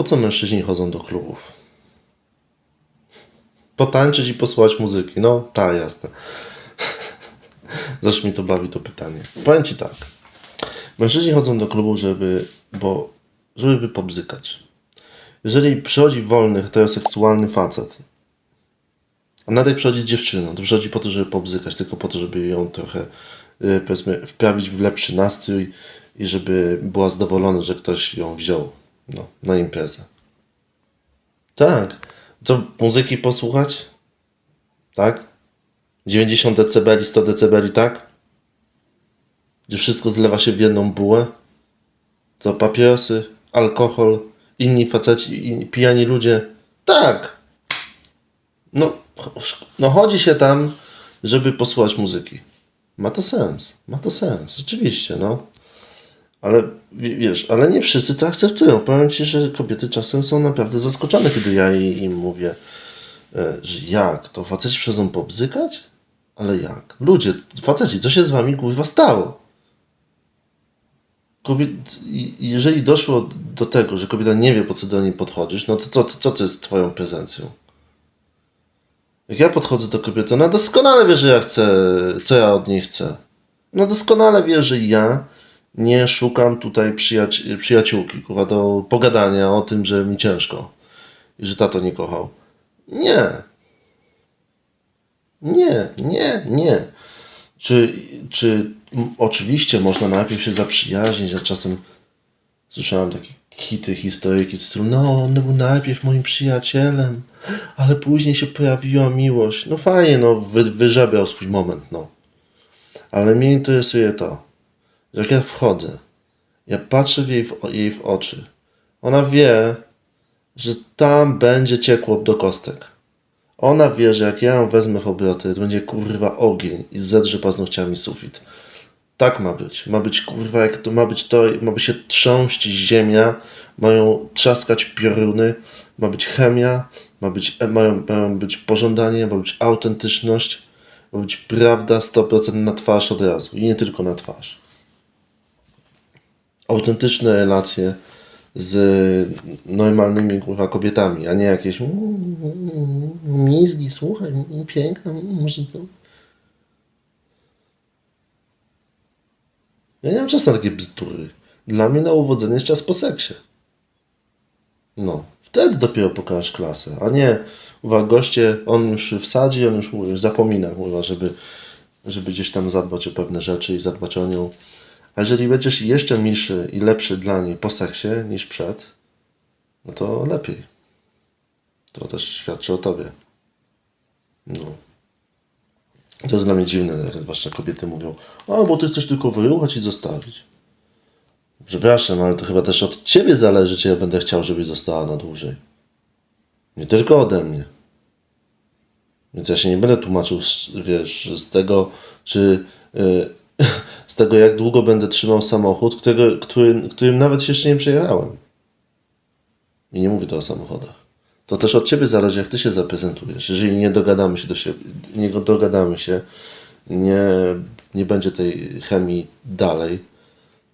Po co mężczyźni chodzą do klubów? Potańczyć i posłuchać muzyki. No, tak, jasne. Zawsze mi to bawi to pytanie. Powiem Ci tak. Mężczyźni chodzą do klubu, żeby, bo, żeby pobzykać. Jeżeli przychodzi wolny, heteroseksualny facet, a nawet jak przychodzi z dziewczyną, to przychodzi po to, żeby pobzykać, tylko po to, żeby ją trochę, y, powiedzmy, wprawić w lepszy nastrój i żeby była zadowolona, że ktoś ją wziął no, na imprezę. Tak. Co, muzyki posłuchać? Tak? 90 dB, 100 dB, tak? Gdzie wszystko zlewa się w jedną bułę? Co, papierosy, alkohol, inni faceci, inni pijani ludzie? Tak! No, no chodzi się tam, żeby posłuchać muzyki. Ma to sens, ma to sens, rzeczywiście, no. Ale wiesz, ale nie wszyscy to akceptują. Powiem ci, że kobiety czasem są naprawdę zaskoczone, kiedy ja im mówię, e, że jak, to faceci przychodzą pobzykać? Ale jak? Ludzie, faceci, co się z wami kurwa stało? Kobiet, jeżeli doszło do tego, że kobieta nie wie, po co do niej podchodzisz, no to co, co to jest twoją prezencją? Jak ja podchodzę do kobiety, ona doskonale wie, że ja chcę, co ja od niej chcę. Ona doskonale wie, że ja nie szukam tutaj przyjaci- przyjaciółki, kurwa, do pogadania o tym, że mi ciężko i że tato nie kochał. Nie. Nie, nie, nie. Czy, czy oczywiście można najpierw się zaprzyjaźnić, a czasem słyszałem takie hity, historyjki w stylu, no, on był najpierw moim przyjacielem, ale później się pojawiła miłość. No fajnie, no, wy, wyżebrał swój moment, no. Ale mnie interesuje to, jak ja wchodzę, ja patrzę w jej, w, jej w oczy, ona wie, że tam będzie ciekło do kostek. Ona wie, że jak ja ją wezmę w obroty, to będzie kurwa ogień i zedrze paznokciami sufit. Tak ma być. Ma być kurwa, jak to ma być to, ma by się trząść ziemia, mają trzaskać pioruny, ma być chemia, ma być, mają, mają być pożądanie, ma być autentyczność, ma być prawda 100% na twarz od razu i nie tylko na twarz. Autentyczne relacje z normalnymi kurwa kobietami, a nie jakieś "Mm, mm, mizgi, słuchaj, mm, piękna, mm, to... Ja nie mam czasu na takie bzdury. Dla mnie na uwodzenie jest czas po seksie. No, wtedy dopiero pokażesz klasę, a nie, uwaga, goście, on już wsadzi, on już, już zapomina, kurwa, żeby, żeby gdzieś tam zadbać o pewne rzeczy i zadbać o nią. A jeżeli będziesz jeszcze milszy i lepszy dla niej po seksie niż przed, no to lepiej. To też świadczy o tobie. No. To jest dla mnie dziwne, jak zwłaszcza kobiety mówią, o, bo ty chcesz tylko wyruchać i zostawić. Przepraszam, ale to chyba też od ciebie zależy, czy ja będę chciał, żebyś została na dłużej. Nie tylko ode mnie. Więc ja się nie będę tłumaczył, wiesz, z tego, czy y, z tego, jak długo będę trzymał samochód, którego, który, którym nawet się jeszcze nie przejechałem. I nie mówię to o samochodach. To też od ciebie zależy, jak ty się zaprezentujesz. Jeżeli nie dogadamy się do siebie, nie dogadamy się, nie, nie będzie tej chemii dalej,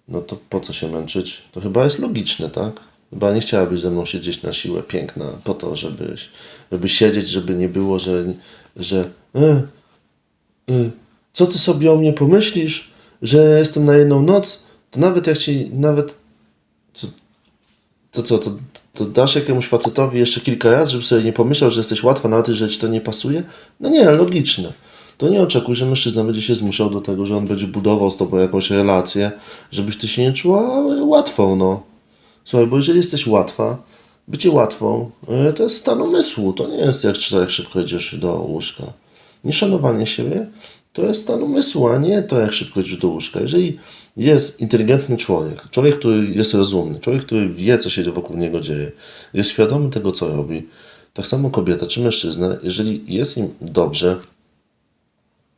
no to po co się męczyć? To chyba jest logiczne, tak? Chyba nie chciałabyś ze mną siedzieć na siłę piękna po to, żebyś, żeby siedzieć, żeby nie było, że, że e, e, co ty sobie o mnie pomyślisz, że jestem na jedną noc, to nawet jak ci, nawet to co, to, to dasz jakiemuś facetowi jeszcze kilka razy, żeby sobie nie pomyślał, że jesteś łatwa, nawet jeżeli ci to nie pasuje? No nie, logiczne. To nie oczekuj, że mężczyzna będzie się zmuszał do tego, że on będzie budował z tobą jakąś relację, żebyś ty się nie czuła łatwą, no. Słuchaj, bo jeżeli jesteś łatwa, bycie łatwą, e, to jest stan umysłu, to nie jest jak, jak szybko idziesz do łóżka. Nieszanowanie siebie to jest stan umysłu, a nie to, jak szybko idziesz do łóżka. Jeżeli jest inteligentny człowiek, człowiek, który jest rozumny, człowiek, który wie, co się wokół niego dzieje, jest świadomy tego, co robi, tak samo kobieta czy mężczyzna, jeżeli jest im dobrze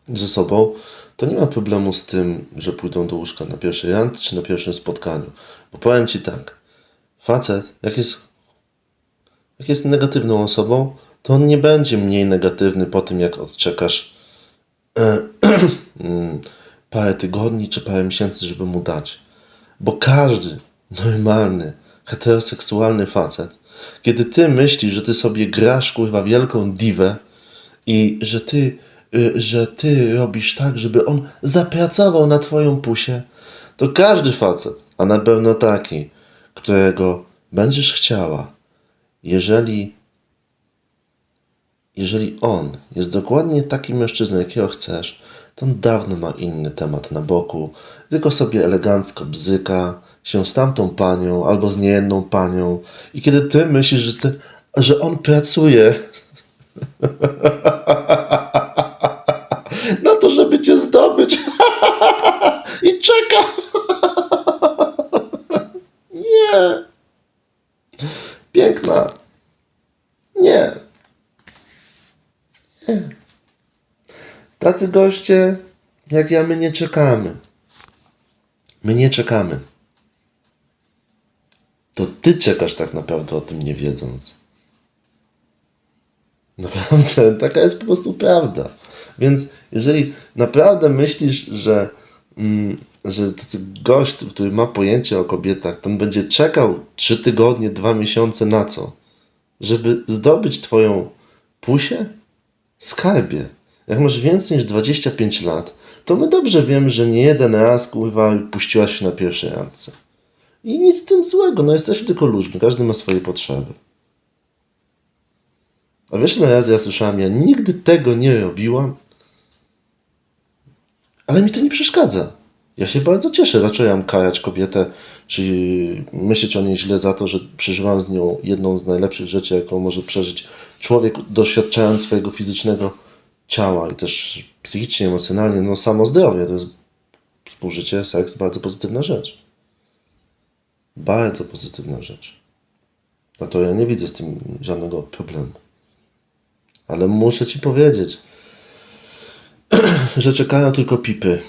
ze sobą, to nie ma problemu z tym, że pójdą do łóżka na pierwszy rand czy na pierwszym spotkaniu. Bo powiem Ci tak, facet, jak jest, jak jest negatywną osobą, to on nie będzie mniej negatywny po tym, jak odczekasz parę tygodni czy parę miesięcy, żeby mu dać. Bo każdy normalny, heteroseksualny facet Kiedy ty myślisz, że ty sobie grasz kurwa wielką diwę i że ty, y, że ty robisz tak, żeby on zapracował na twoją pusię, to każdy facet, a na pewno taki, którego będziesz chciała, jeżeli jeżeli on jest dokładnie takim mężczyzną, jakiego chcesz, to on dawno ma inny temat na boku, tylko sobie elegancko bzyka się z tamtą panią albo z niejedną panią i kiedy ty myślisz, że, ty, że on pracuje na to, żeby cię zdobyć i czeka. Nie. Piękna. Nie. Tacy goście, jak ja, my nie czekamy. My nie czekamy. To ty czekasz tak naprawdę o tym nie wiedząc. Naprawdę, taka jest po prostu prawda. Więc jeżeli naprawdę myślisz, że, mm, że tacy gość, który ma pojęcie o kobietach, ten będzie czekał trzy tygodnie, dwa miesiące na co? Żeby zdobyć twoją pusię? Skarbie. Jak masz więcej niż 25 lat, to my dobrze wiemy, że nie jeden raz kurwa puściłaś się na pierwszej randce. I nic z tym złego, no jesteśmy tylko ludźmi, każdy ma swoje potrzeby. A wiesz ile razy ja słyszałem, ja nigdy tego nie robiłam, ale mi to nie przeszkadza. Ja się bardzo cieszę, mam karać kobietę, czy myśleć o niej źle za to, że przeżywam z nią jedną z najlepszych rzeczy, jaką może przeżyć człowiek, doświadczając swojego fizycznego ciała i też psychicznie, emocjonalnie, no samo zdrowie, to jest współżycie, seks, bardzo pozytywna rzecz. Bardzo pozytywna rzecz. No to ja nie widzę z tym żadnego problemu. Ale muszę ci powiedzieć, że czekają tylko pipy.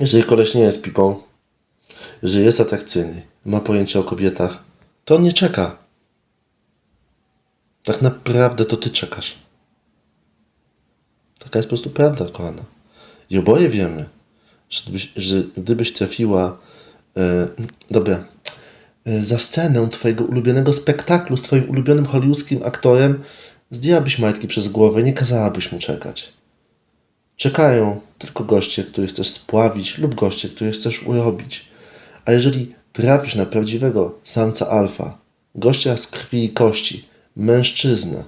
Jeżeli koleś nie jest pipą, jeżeli jest atrakcyjny, ma pojęcie o kobietach, to on nie czeka. Tak naprawdę to ty czekasz. Taka jest po prostu prawda, kochana. I oboje wiemy, że, gdybyś, że gdybyś trafiła e, dobra, e, za scenę twojego ulubionego spektaklu z twoim ulubionym hollywoodzkim aktorem, zdjęłabyś majtki przez głowę nie kazałabyś mu czekać. Czekają tylko goście, których chcesz spławić lub goście, których chcesz urobić. A jeżeli trafisz na prawdziwego samca alfa, gościa z krwi i kości, mężczyznę,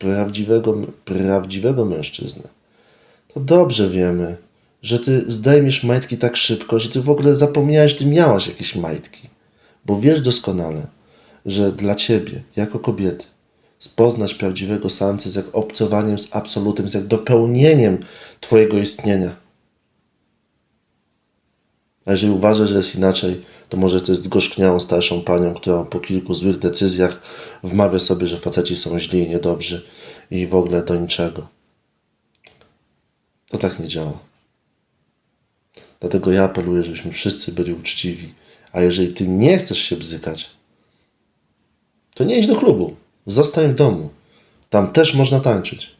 prawdziwego, prawdziwego mężczyznę, to dobrze wiemy, że ty zdejmiesz majtki tak szybko, że ty w ogóle zapomniałeś, ty miałaś jakieś majtki. Bo wiesz doskonale, że dla ciebie, jako kobiety, poznać prawdziwego samca jest jak obcowaniem z absolutem, jest jak dopełnieniem twojego istnienia. A jeżeli uważasz, że jest inaczej, to może to jest zgorzkniałą starszą panią, która po kilku złych decyzjach wmawia sobie, że faceci są źli i niedobrzy i w ogóle do niczego. To tak nie działa. Dlatego ja apeluję, żebyśmy wszyscy byli uczciwi. A jeżeli ty nie chcesz się bzykać, to nie idź do klubu. Zostań w domu. Tam też można tańczyć.